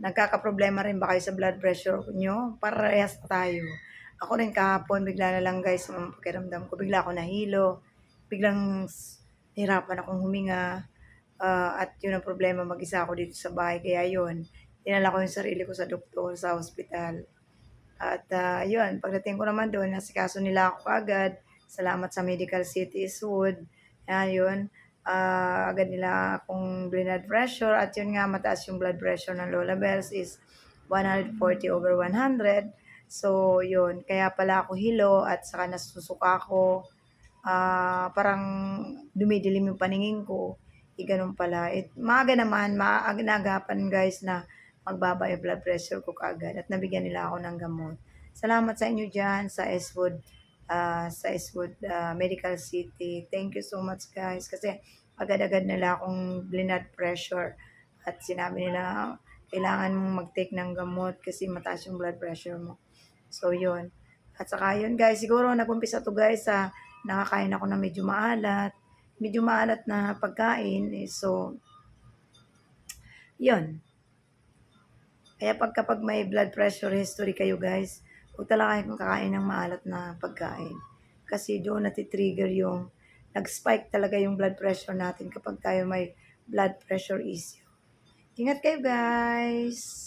Nagkakaproblema rin ba kayo sa blood pressure nyo? Parehas tayo. Ako rin kahapon, bigla na lang guys, ang pakiramdam ko, bigla ako nahilo. Biglang nahirapan akong huminga. Ah, at yun ang problema, mag-isa ako dito sa bahay. Kaya yun, dinala ko yung sarili ko sa doktor, sa hospital. At ah, yun, pagdating ko naman doon, nasikaso nila ako agad. Salamat sa Medical City Eastwood. Ayun, ah, agad nila akong blood pressure. At yun nga, mataas yung blood pressure ng Lola Bells is 140 over 100. So, yun. Kaya pala ako hilo at saka nasusuka ako. Ah, parang dumidilim yung paningin ko. E, ganun pala. It, maaga naman, maaga guys na magbaba yung blood pressure ko kaagad at nabigyan nila ako ng gamot. Salamat sa inyo dyan sa Eastwood, ah, sa Eastwood ah, Medical City. Thank you so much guys kasi agad-agad nila akong blood pressure at sinabi nila kailangan mong mag-take ng gamot kasi mataas yung blood pressure mo. So, yun. At saka yun guys, siguro nag-umpisa to guys sa nakakain ako na medyo maalat. Medyo maalat na pagkain. Eh, so, yun. Kaya pag kapag may blood pressure history kayo guys, huwag talaga kayong kakain ng maalat na pagkain. Kasi doon natitrigger yung, nag-spike talaga yung blood pressure natin kapag tayo may blood pressure issue. Ingat kayo guys!